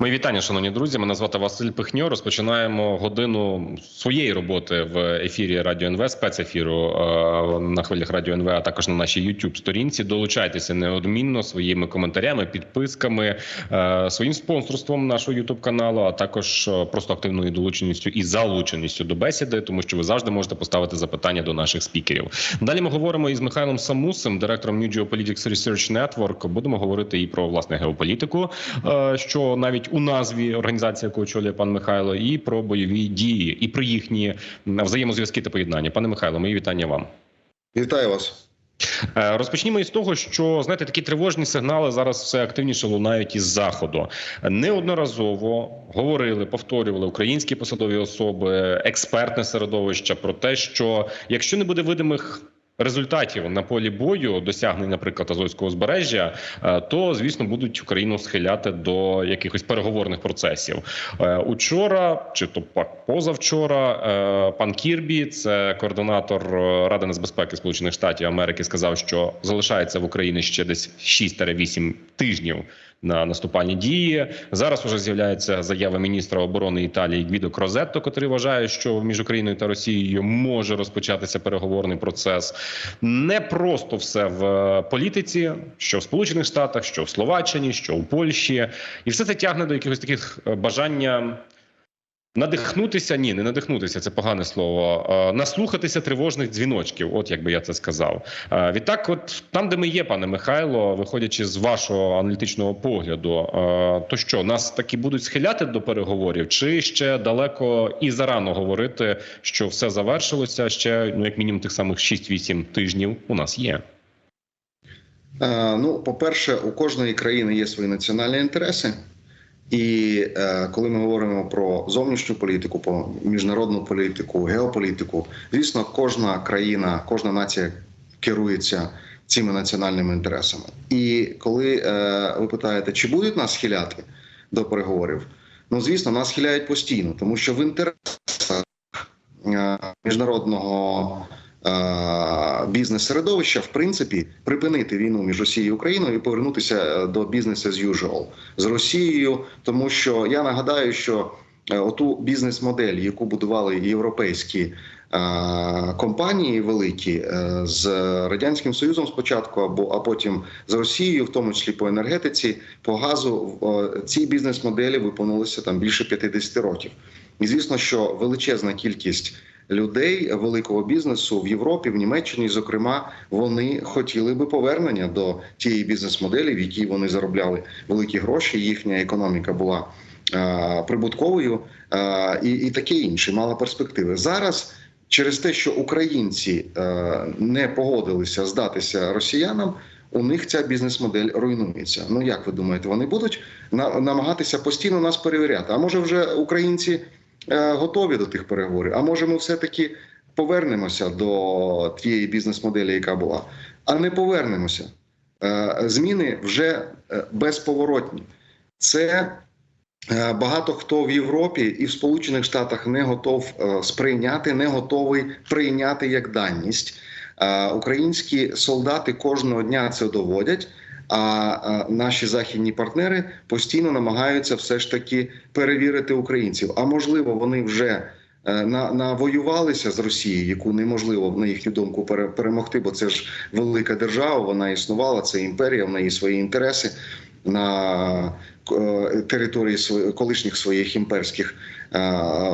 Мої вітання, шановні друзі. Мене звати Василь Пихньо. Розпочинаємо годину своєї роботи в ефірі Радіо НВ, спецефіру е, на хвилях Радіо НВ, а також на нашій youtube сторінці. Долучайтеся неодмінно своїми коментарями, підписками, е, своїм спонсорством нашого youtube каналу, а також е, просто активною долученістю і залученістю до бесіди, тому що ви завжди можете поставити запитання до наших спікерів. Далі ми говоримо із Михайлом Самусем, директором New Geopolitics Research Network. Будемо говорити і про власне геополітику, що навіть у назві організації, яку очолює пан Михайло, і про бойові дії, і про їхні взаємозв'язки та поєднання. Пане Михайло, мої вітання вам. Вітаю вас. Е, Розпочнімо із того, що знаєте, такі тривожні сигнали зараз все активніше лунають із заходу. Неодноразово говорили, повторювали українські посадові особи, експертне середовище про те, що якщо не буде видимих. Результатів на полі бою досягнень, наприклад, Азовського узбережжя, е, то звісно будуть Україну схиляти до якихось переговорних процесів. Е, Учора чи то пак позавчора, е, пан Кірбі, це координатор Ради нацбезпеки Сполучених Штатів Америки, сказав, що залишається в Україні ще десь 6-8 тижнів на наступальні дії. Зараз уже з'являється заява міністра оборони Італії Гвідо Крозетто, котрий вважає, що між Україною та Росією може розпочатися переговорний процес. Не просто все в е, політиці, що в Сполучених Штатах, що в Словаччині, що у Польщі, і все це тягне до якихось таких е, бажання. Надихнутися, ні, не надихнутися, це погане слово. Е, Наслухатися тривожних дзвіночків, от як би я це сказав. Е, Відтак, от там, де ми є, пане Михайло, виходячи з вашого аналітичного погляду, е, то що нас таки будуть схиляти до переговорів, чи ще далеко і зарано говорити, що все завершилося? Ще ну як мінімум тих самих 6-8 тижнів у нас є. Ну, по-перше, у кожної країни є свої національні інтереси, і е, коли ми говоримо про зовнішню політику, про міжнародну політику, геополітику, звісно, кожна країна, кожна нація керується цими національними інтересами. І коли е, ви питаєте, чи будуть нас схиляти до переговорів, ну звісно, нас схиляють постійно, тому що в інтересах е, міжнародного бізнес-середовища, в принципі, припинити війну між Росією і Україною і повернутися е, до бізнес as usual з Росією, тому що я нагадаю, що е, оту бізнес-модель, яку будували європейські е, компанії великі е, з радянським союзом спочатку, або а потім з Росією, в тому числі по енергетиці, по газу, е, ці бізнес-моделі виконувалися там більше 50 років. І звісно, що величезна кількість людей великого бізнесу в Європі, в Німеччині, зокрема, вони хотіли би повернення до тієї бізнес-моделі, в якій вони заробляли великі гроші. Їхня економіка була е, прибутковою е, і, і таке інше, мала перспективи. Зараз через те, що українці е, не погодилися здатися росіянам. У них ця бізнес-модель руйнується. Ну як ви думаєте, вони будуть на, намагатися постійно нас перевіряти? А може, вже українці готові до тих переговорів? А може, ми все-таки повернемося до тієї бізнес-моделі, яка була? А не повернемося. Е, зміни вже е, безповоротні. Це е, багато хто в Європі і в Сполучених Штатах не готов е, сприйняти, не готовий прийняти як даність. Е, Українські солдати кожного дня це доводять. А наші західні партнери постійно намагаються все ж таки перевірити українців. А можливо, вони вже е, навоювалися з Росією, яку неможливо на їхню думку перемогти, бо це ж велика держава. Вона існувала, це імперія, в неї свої інтереси на е, території колишніх своїх імперських е,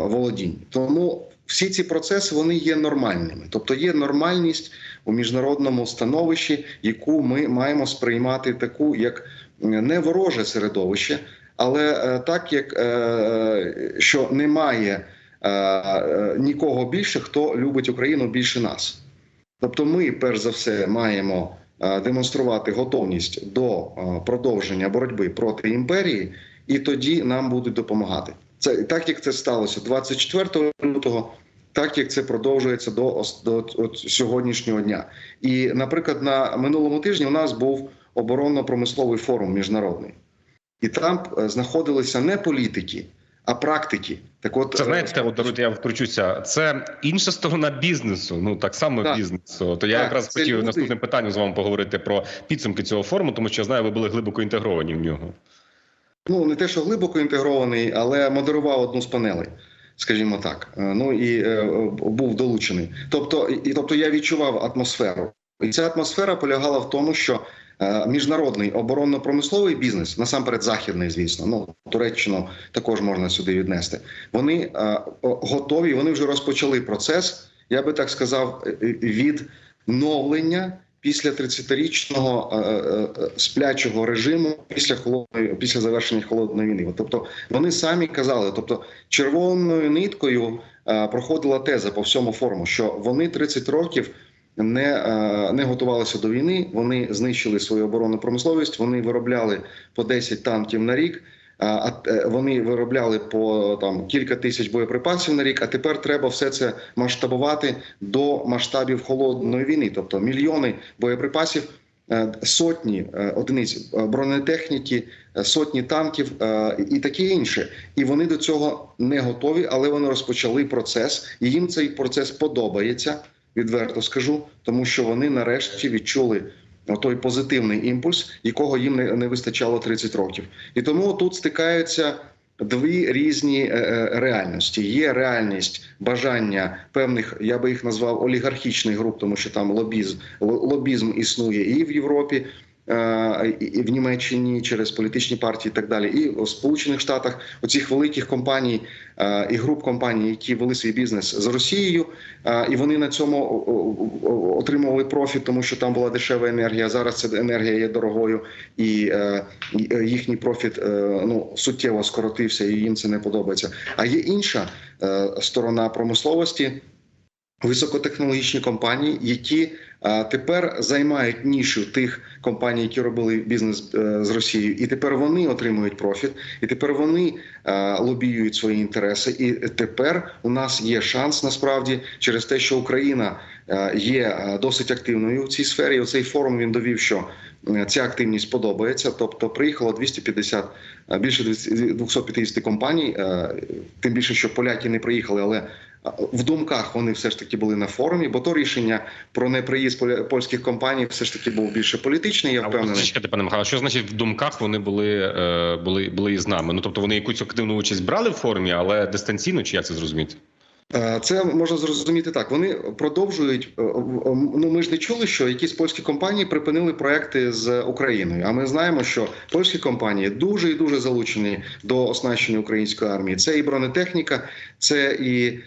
володінь. Тому всі ці процеси вони є нормальними, тобто є нормальність у міжнародному становищі, яку ми маємо сприймати таку як не вороже середовище, але е, так як е, що немає е, нікого більше, хто любить Україну більше нас. Тобто, ми, перш за все, маємо демонструвати готовність до продовження боротьби проти імперії, і тоді нам будуть допомагати. Це так, як це сталося 24 лютого, так як це продовжується до, до от сьогоднішнього дня. І, наприклад, на минулому тижні у нас був оборонно-промисловий форум міжнародний, і там е, знаходилися не політики, а практики. Так, от Це е, знаєте, от даруйте, я втручуся. Це інша сторона бізнесу. Ну так само Так. бізнесу. То я Так, якраз хотів люди. наступним питанням з вами поговорити про підсумки цього форуму, тому що я знаю, ви були глибоко інтегровані в нього. ну не те, що глибоко інтегрований, але модерував одну з панелей. Скажімо так, Е, ну і е, був долучений. Тобто, і тобто я відчував атмосферу, і ця атмосфера полягала в тому, що е, міжнародний оборонно-промисловий бізнес, насамперед західний, звісно, ну Туреччину також можна сюди віднести. Вони е, готові, вони вже розпочали процес. Я би так сказав, е, е, відновлення після 30-річного е, е, е, сплячого режиму після холодної після завершення холодної війни. Тобто вони самі казали, тобто червоною ниткою проходила теза по всьому форуму, що вони 30 років. Не, не готувалися до війни. Вони знищили свою оборонну промисловість. Вони виробляли по 10 танків на рік. Е, вони виробляли по там кілька тисяч боєприпасів на рік. А тепер треба все це масштабувати до масштабів холодної війни, тобто мільйони боєприпасів, е, сотні е, одиниць бронетехніки, сотні танків і таке інше. І вони до цього не готові, але вони розпочали процес. І їм цей процес подобається. Відверто скажу, тому що вони нарешті відчули той позитивний імпульс, якого їм не, не вистачало 30 років. І тому тут стикаються дві різні е, е, реальності. Є реальність бажання певних, я би їх назвав олігархічних груп, тому що там лобізм, лобізм існує і в Європі. Е, в Німеччині через політичні партії, і так далі, і у Сполучених Штатах оцих великих компаній е, і груп компаній, які вели свій бізнес з Росією, е, і вони на цьому отримували профіт, тому що там була дешева енергія. Зараз ця енергія є дорогою, і їхній профіт ну суттєво скоротився, і їм це не подобається. А є інша сторона промисловості. Високотехнологічні компанії, які тепер займають нішу тих компаній, які робили бізнес е, з Росією, і тепер вони отримують профіт, і тепер вони е, лобіюють свої інтереси. І тепер у нас є шанс насправді через те, що Україна е, є е, досить активною в цій сфері. Оцей форум він довів, що е, ця активність подобається. Тобто, приїхало 250, е, більше 250 компаній. е, Тим більше, що поляки не приїхали, але в думках вони все ж таки були на форумі, бо то рішення про неприїзд польських компаній все ж таки був більше політичний. Я впевнений. Чекайте, пане Михайло, що значить в думках вони були, е, були, були із нами? Ну тобто вони якусь активну участь брали в форумі, але дистанційно, чи як це зрозуміти? Е, Це можна зрозуміти так. Вони продовжують. е, е, Ну ми ж не чули, що якісь польські компанії припинили проекти з Україною. А ми знаємо, що польські компанії дуже і дуже залучені до оснащення української армії. Це і бронетехніка, це і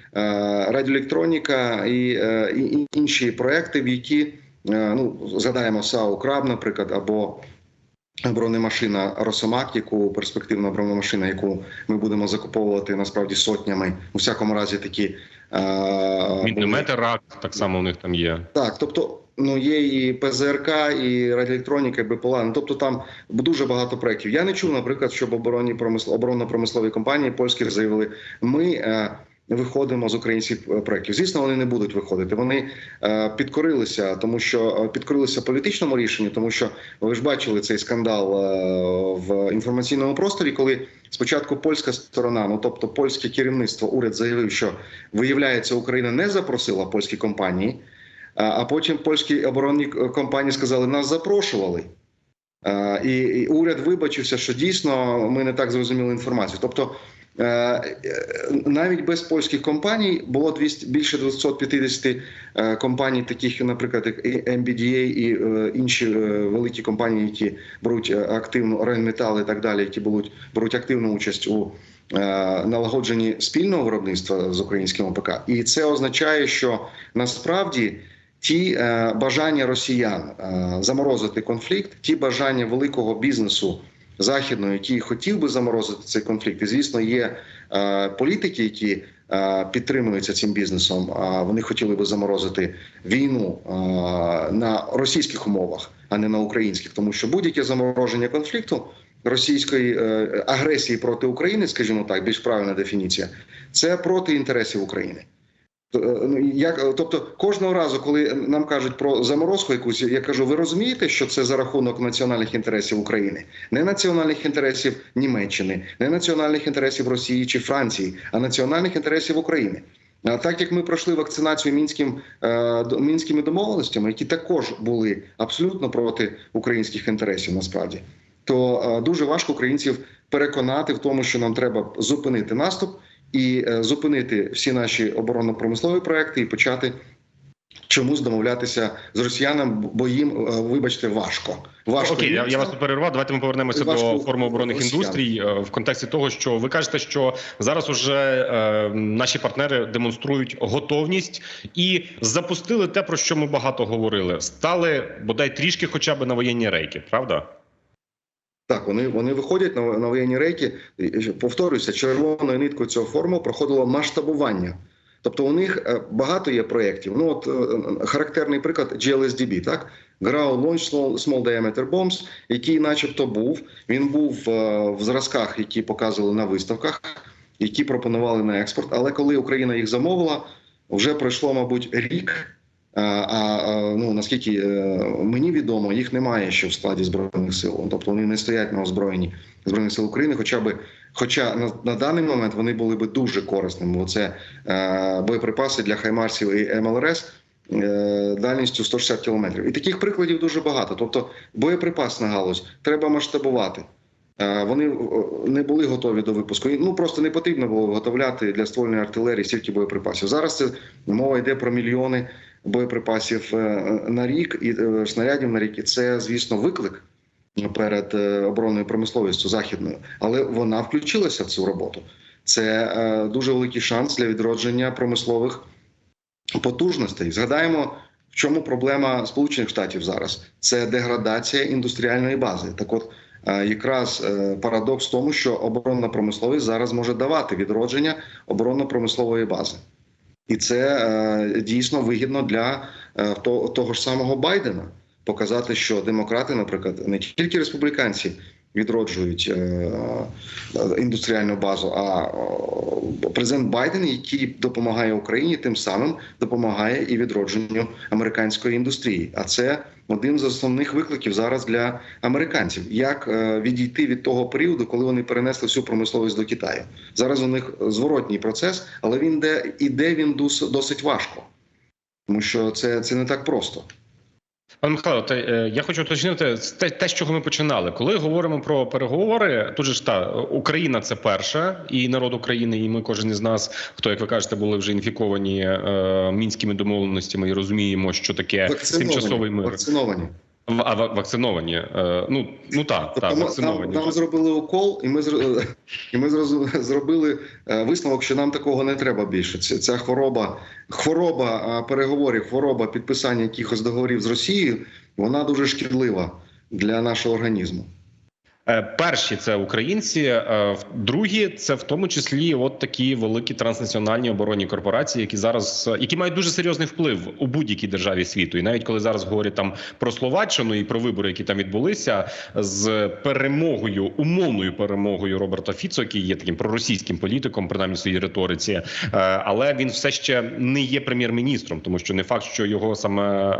радіоелектроніка, і, і інші проекти, в які ну згадаємо САУ Краб, наприклад, або бронемашина Росомак, яку перспективна бронемашина, яку ми будемо закуповувати насправді сотнями. У всякому разі, такі е, Міномети РАК так само у них там є. так, тобто, ну є і ПЗРК, і радіоелектроніка, і БПЛА. Ну, тобто там дуже багато проєктів. Я не чув, наприклад, щоб оборонні промисло оборонно-промислові компанії польські заявили, ми. Е, Виходимо з українських е, проєктів. Звісно, вони не будуть виходити. Вони е, підкорилися, тому що е, підкорилися політичному рішенню, тому що ви ж бачили цей скандал в інформаційному просторі, коли спочатку польська сторона, ну тобто польське керівництво, уряд заявив, що виявляється, Україна не запросила польські компанії. А потім польські оборонні компанії сказали, нас запрошували. І, і уряд вибачився, що дійсно ми не так зрозуміли інформацію. Тобто навіть без польських компаній було 200, більше 250 е, компаній, таких, наприклад, як MBDA і е, інші е, великі компанії, які беруть е, активну Рейнметал і так далі, які беруть, беруть активну участь у е, налагодженні спільного виробництва з українським ОПК. І це означає, що насправді ті е, бажання росіян е, заморозити конфлікт, ті бажання великого бізнесу західного, який хотів би заморозити цей конфлікт, і звісно, є е, політики, які е, підтримуються цим бізнесом. А вони хотіли би заморозити війну е, на російських умовах, а не на українських, тому що будь-яке замороження конфлікту. Російської е, агресії проти України, скажімо так, більш правильна дефініція, це проти інтересів України. Е, ну, Як, е, тобто кожного разу, коли нам кажуть про заморозку якусь, я кажу: ви розумієте, що це за рахунок національних інтересів України, не національних інтересів Німеччини, не національних інтересів Росії чи Франції, а національних інтересів України. Так як ми пройшли вакцинацію мінським е, мінськими домовленостями, які також були абсолютно проти українських інтересів, насправді, то дуже важко українців переконати в тому, що нам треба зупинити наступ і е, зупинити всі наші оборонно-промислові проекти і почати чомусь домовлятися з росіянами, бо їм, е, вибачте, важко. Важко Окей, я, я вас перервав. Давайте ми повернемося до форми оборонних росіян. індустрій е, в контексті того, що ви кажете, що зараз уже е, наші партнери демонструють готовність і запустили те, про що ми багато говорили. Стали бодай трішки, хоча б на воєнні рейки, правда? Так, вони, вони виходять на, на воєнні рейки. Повторюся, червоною ниткою цього форму проходило масштабування. Тобто у них е, багато є проєктів. Ну от е, характерний приклад GLSDB, так? Ground Launch Small- Diameter Bombs, який начебто був. Він був е, в зразках, які показували на виставках, які пропонували на експорт. Але коли Україна їх замовила, вже пройшло, мабуть, рік. А, а а, ну наскільки е, мені відомо, їх немає ще в складі збройних сил. Тобто вони не стоять на озброєнні збройних сил України. Хоча би, хоча на, на даний момент вони були би дуже корисними. Бо це е, боєприпаси для хаймарсів і МЛРС е, дальністю 160 кілометрів. І таких прикладів дуже багато. Тобто, боєприпасна галузь треба масштабувати. Е, Вони не були готові до випуску. Ну просто не потрібно було виготовляти для ствольної артилерії стільки боєприпасів. Зараз це мова йде про мільйони боєприпасів е, на рік і е, снарядів на рік. І це, звісно, виклик перед е, оборонною промисловістю західною, але вона включилася в цю роботу. Це дуже великий шанс для відродження промислових потужностей. Згадаємо, в чому проблема Сполучених Штатів зараз це деградація індустріальної бази. Так, от якраз парадокс в тому, що оборонна промисловість зараз може давати відродження оборонно-промислової бази. І це е, дійсно вигідно для е, то- того ж самого Байдена. Показати, що демократи, наприклад, не тільки республіканці відроджують е, е, індустріальну базу, а е, президент Байден, який допомагає Україні, тим самим допомагає і відродженню американської індустрії. А це один з основних викликів зараз для американців: як відійти від того періоду, коли вони перенесли всю промисловість до Китаю. Зараз у них зворотній процес, але він де іде він дос- досить важко, тому що це, це не так просто. Пане Михайло, та е, я хочу уточнити те, те, з чого ми починали. Коли говоримо про переговори, тут же ж та Україна це перша, і народ України, і ми кожен із нас, хто як ви кажете, були вже інфіковані е, мінськими домовленостями і розуміємо, що таке тимчасовий мир. вакциновані. А вакциновані? Е, ну ну так, Тобто так, вакциновані. нам, нам зробили укол, і ми і ми зробили е, висновок, що нам такого не треба більше. Ця, ця хвороба, хвороба переговорів, хвороба підписання якихось договорів з Росією, вона дуже шкідлива для нашого організму. Е, Перші це українці, е, другі це в тому числі от такі великі транснаціональні оборонні корпорації, які зараз е, які мають дуже серйозний вплив у будь-якій державі світу. І навіть коли зараз говорять там про Словаччину і про вибори, які там відбулися, з перемогою, умовною перемогою Роберта Фіцо, який є таким проросійським політиком, принаймні в своїй риториці, але він все ще не є прем'єр-міністром, тому що не факт, що його саме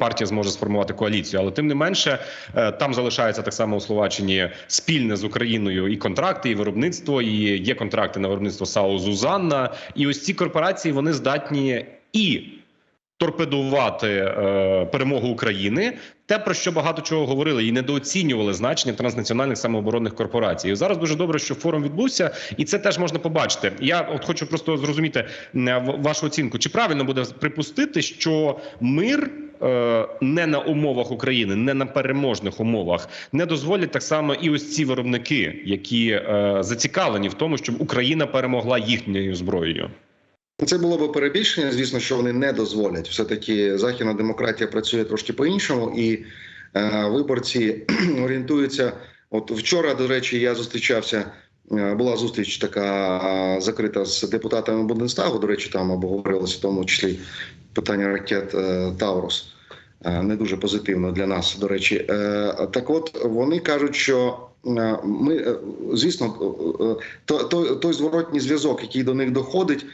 партія зможе сформувати коаліцію, але тим не менше там залишається так само у Словаччині спільне з Україною і контракти, і виробництво, і є контракти на виробництво САУ Зузанна. І ось ці корпорації вони здатні і торпедувати е, перемогу України, те про що багато чого говорили і недооцінювали значення транснаціональних самооборонних корпорацій. І зараз дуже добре, що форум відбувся, і це теж можна побачити. Я от хочу просто зрозуміти е, вашу оцінку. Чи правильно буде припустити, що мир е, не на умовах України, не на переможних умовах, не дозволять так само і ось ці виробники, які е, зацікавлені в тому, щоб Україна перемогла їхньою зброєю. Це було би перебільшення. Звісно, що вони не дозволять. Все таки західна демократія працює трошки по-іншому, і е, виборці орієнтуються. От вчора, до речі, я зустрічався. е, Була зустріч така е, закрита з депутатами Бундестагу. До речі, там обговорилося в тому числі питання ракет е, Таурус. Не дуже позитивно для нас. До речі, так от вони кажуть, що ми, звісно, то- той, зворотній зв'язок, який до них доходить,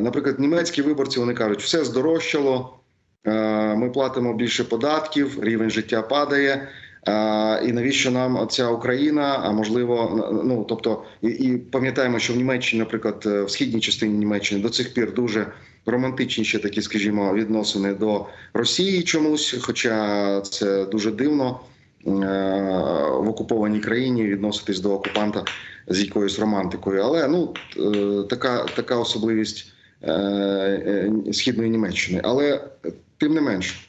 Наприклад, німецькі виборці вони кажуть, все здорожчало, е, ми платимо більше податків, рівень життя падає. е, І навіщо нам ця Україна? А можливо, ну тобто, і, і пам'ятаємо, що в Німеччині, наприклад, е, в східній частині Німеччини до цих пір дуже романтичні ще такі, скажімо, відносини до Росії чомусь, хоча це дуже дивно е, в окупованій країні відноситись до окупанта з якоюсь романтикою. Але ну е, така, така особливість е, е, східної Німеччини. Але е, тим не менш.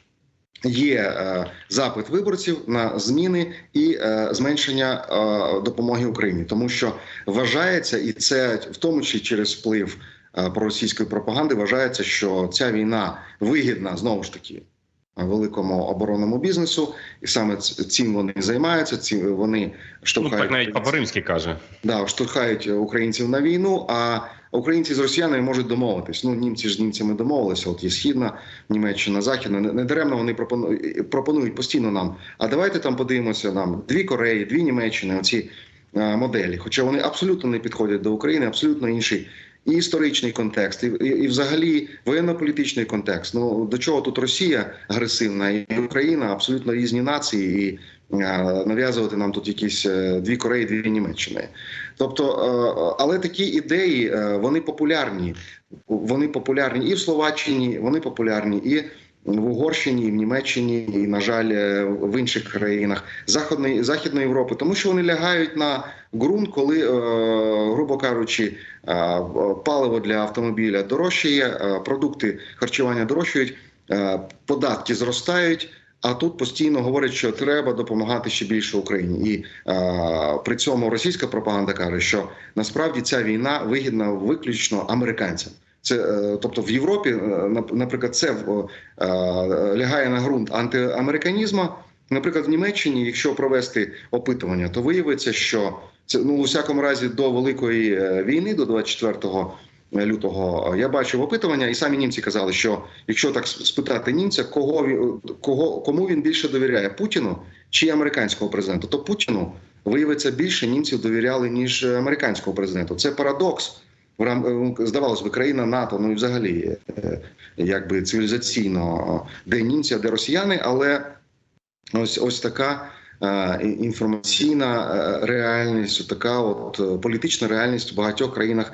Є е, запит виборців на зміни і е, зменшення е, допомоги Україні, тому що вважається, і це в тому числі через вплив е, проросійської пропаганди, вважається, що ця війна вигідна знову ж таки великому оборонному бізнесу, і саме цим вони займаються. Ці вони Ну, штовхають так навіть Папа Римський каже. да, штовхають українців на війну. А українці з росіянами можуть домовитись. Ну німці ж німцями домовилися. От є східна Німеччина, західна. Не даремно вони пропонують пропонують постійно нам. А давайте там подивимося нам дві Кореї, дві Німеччини. Оці моделі. Хоча вони абсолютно не підходять до України, абсолютно інший. І історичний контекст, і, і, і взагалі воєнно-політичний контекст. Ну до чого тут Росія агресивна і Україна абсолютно різні нації, і е, нав'язувати нам тут якісь е, дві Кореї, дві Німеччини. Тобто, е, але такі ідеї е, вони популярні. Вони популярні і в Словаччині, вони популярні і в Угорщині, в Німеччині, і, на жаль, е, в інших країнах Західної Західної Європи, тому що вони лягають на ґрунт, коли, е, грубо кажучи, е, паливо для автомобіля дорожчає, продукти харчування дорожчають, податки зростають. А тут постійно говорять, що треба допомагати ще більше Україні, і е, при цьому російська пропаганда каже, що насправді ця війна вигідна виключно американцям. Це е, тобто в Європі, е, наприклад, це е, лягає на ґрунт антиамериканізму. Наприклад, в Німеччині, якщо провести опитування, то виявиться, що це ну у всякому разі до великої війни, до 24 лютого, я бачив опитування, і самі німці казали, що якщо так спитати німця, кого кого кому він більше довіряє Путіну чи американського президента, то Путіну виявиться більше німців довіряли ніж американського президенту. Це парадокс. В рам- е, здавалось би, країна НАТО, ну і взагалі, е, якби цивілізаційно, е, де німці, а де росіяни, але ось ось така інформаційна реальність, така от політична реальність в багатьох країнах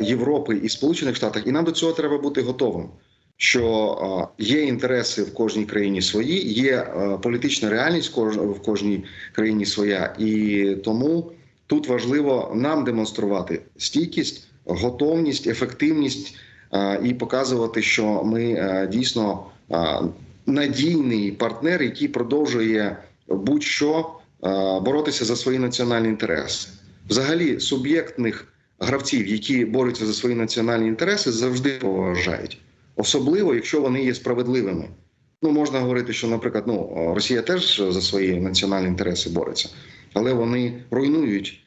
Європи і Сполучених Штатах, і нам до цього треба бути готовим. Що є інтереси в кожній країні свої, є політична реальність в кожній країні своя, і тому тут важливо нам демонструвати стійкість, готовність, ефективність е, і показувати, що ми е, дійсно е, надійний партнер, який продовжує будь-що боротися за свої національні інтереси. Взагалі, суб'єктних гравців, які борються за свої національні інтереси, завжди поважають, особливо якщо вони є справедливими. Ну можна говорити, що, наприклад, ну Росія теж за свої національні інтереси бореться, але вони руйнують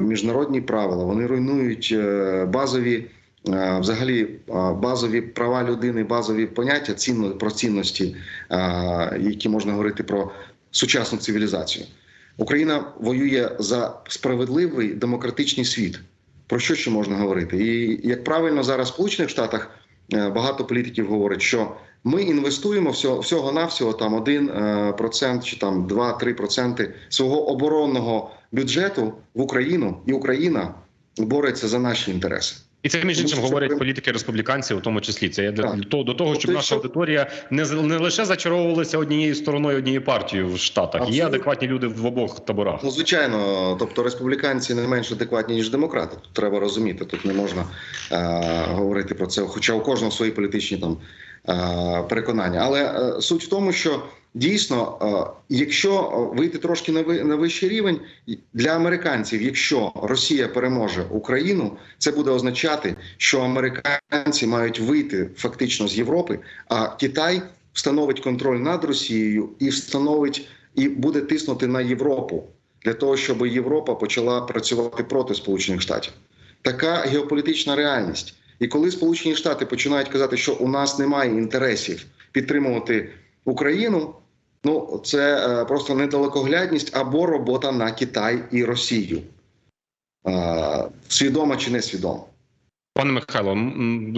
міжнародні правила, вони руйнують е, базові. е, Взагалі, е, базові права людини, базові поняття цінно про цінності, е, які можна говорити про сучасну цивілізацію. Україна воює за справедливий демократичний світ. Про що ще можна говорити? І як правильно зараз в Сполучених Штатах е, багато політиків говорять, що ми інвестуємо всього, всього навсього там 1% процент чи там 2-3% свого оборонного бюджету в Україну, і Україна бореться за наші інтереси. І це між іншим говорять політики республіканці, у тому числі. Це для того до того, щоб наша аудиторія не не лише зачаровувалася однією стороною, однією партією в Штатах. Є адекватні люди в обох таборах. Ну, звичайно, тобто республіканці не менш адекватні ніж демократи. Тут треба розуміти. Тут не можна е, говорити про це, хоча у кожного свої політичні там е, переконання. Але е, суть в тому, що дійсно, е, якщо вийти трошки на вищий рівень для американців, якщо Росія переможе Україну, це буде означати, що американці мають вийти фактично з Європи, а Китай встановить контроль над Росією і встановить і буде тиснути на Європу для того, щоб Європа почала працювати проти Сполучених Штатів. Така геополітична реальність. І коли Сполучені Штати починають казати, що у нас немає інтересів підтримувати Україну, ну це е, просто недалекоглядність або робота на Китай і Росію. Е, свідомо чи несвідомо. Пане Михайло,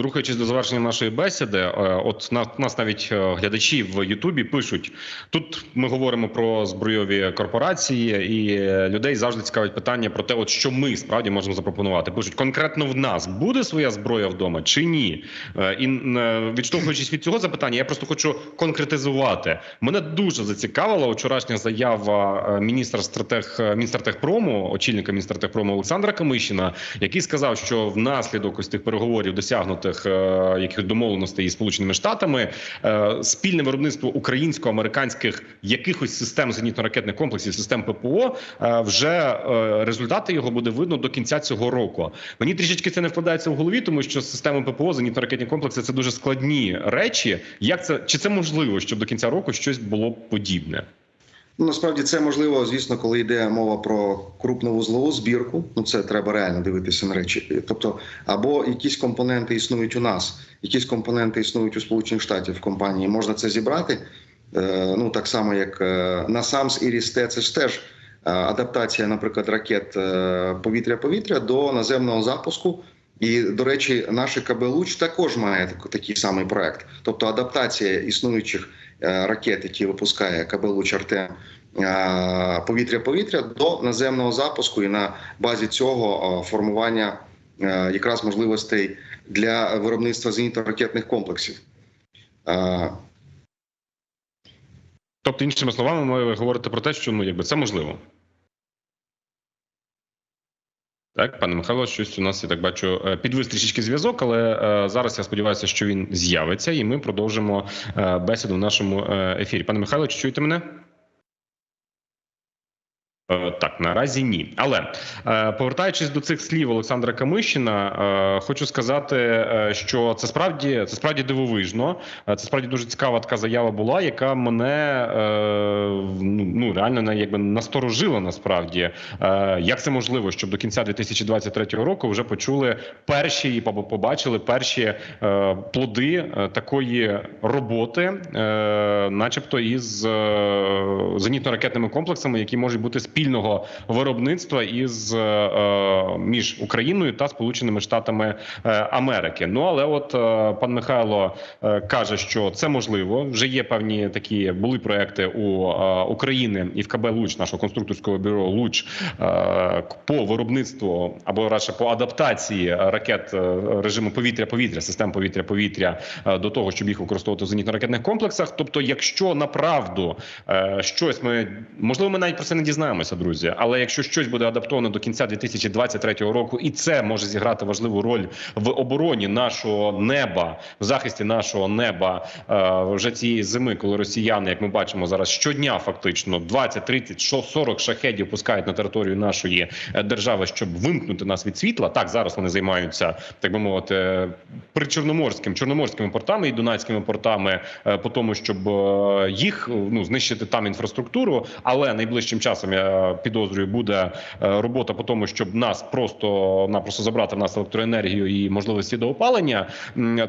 рухаючись до завершення нашої бесіди, е, от на нас навіть е, глядачі в Ютубі пишуть: тут ми говоримо про збройові корпорації, і е, людей завжди цікавить питання про те, от що ми справді можемо запропонувати. Пишуть конкретно в нас буде своя зброя вдома чи ні? І відштовхуючись від цього запитання, я просто хочу конкретизувати. Мене дуже зацікавила вчорашня заява міністра стратег міністра техпрому, очільника міністра техпрому Олександра Камишина, який сказав, що внаслідок ось тих переговорів, досягнутих е, яких домовленостей із сполученими штатами, е, спільне виробництво українсько-американських якихось систем зенітно-ракетних комплексів, систем ППО, е, вже результати його буде видно до кінця цього року. Мені трішечки це не вкладається в голові, тому що системи ППО, зенітно-ракетні комплекси це дуже складні речі. Як це чи це можливо, щоб до кінця року щось було подібне? Ну, насправді це можливо, звісно, коли йде мова про крупновузлову збірку. Ну це треба реально дивитися на речі. Тобто, або якісь компоненти існують у нас, якісь компоненти існують у Сполучених Штатів в компанії. Можна це зібрати. Е, Ну так само, як е, NASAMS і RIS-T, це ж теж е, адаптація, наприклад, ракет повітря-повітря до наземного запуску. І, до речі, наше КБ Луч також має такий самий проект, тобто адаптація існуючих е, ракет, які випускає КБ Луч Артем е, повітря-повітря до наземного запуску, і на базі цього е, формування якраз можливостей для виробництва зенітно-ракетних комплексів. Тобто, іншими словами, ми говорите про те, що ну якби це можливо. Так, пане Михайло, щось у нас я так бачу е, підвис трішечки зв'язок, але е, зараз я сподіваюся, що він з'явиться, і ми продовжимо е, бесіду в нашому е, ефірі. Пане Михайло, чи чуєте мене? Е, Так, наразі ні. Але е, повертаючись до цих слів Олександра Камишина, е, хочу сказати, що це справді це справді дивовижно. Це справді дуже цікава така заява була, яка мене ну ну, реально якби насторожила насправді. Як це можливо, щоб до кінця 2023 року вже почули перші і побачили перші плоди такої роботи, начебто із зенітно-ракетними комплексами, які можуть бути спільного виробництва із е, е, між Україною та Сполученими Штатами е, Америки. Ну але от пан Михайло каже, що це можливо. Вже є певні такі були проекти у України і в КБ Луч, нашого конструкторського бюро Луч по виробництву або радше по адаптації ракет режиму повітря-повітря, систем повітря-повітря до того, щоб їх використовувати в зенітно-ракетних комплексах. Тобто, якщо направду щось ми можливо, ми навіть про це не дізнаємося, друзі. Але якщо щось буде адаптовано до кінця 2023 року, і це може зіграти важливу роль в обороні нашого неба, в захисті нашого неба е, вже цієї зими, коли росіяни, як ми бачимо зараз, щодня фактично 20, 30, що 40 шахедів пускають на територію нашої е, держави, щоб вимкнути нас від світла. Так зараз вони займаються, так би мовити, причорноморським чорноморськими портами і дунайськими портами е, по тому, щоб е, їх ну знищити там інфраструктуру. Але найближчим часом я підозрюю, буде е, робота по тому, щоб нас просто напросто забрати в нас електроенергію і можливості до опалення.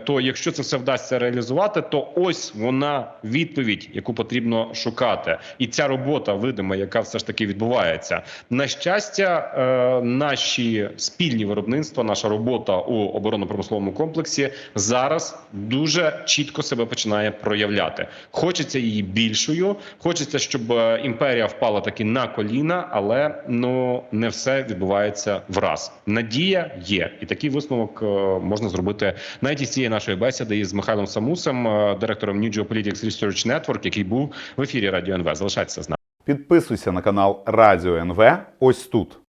То якщо це все вдасться реалізувати, то ось вона відповідь, яку потрібно шукати, і ця робота видима, яка все ж таки відбувається. На щастя, е, наші спільні виробництва, наша робота у оборонно-промисловому комплексі зараз дуже чітко себе починає проявляти. Хочеться її більшою. Хочеться, щоб е, імперія впала таки на коліна, але ну не все відбувається враз. Надія є, і такий висновок е, можна зробити навіть із цієї нашої бесіди із Михайлом Самусем, е, директором New Geopolitics Research Network, який був в ефірі Радіо НВ. Залишайтеся з нами. Підписуйся на канал Радіо НВ ось тут.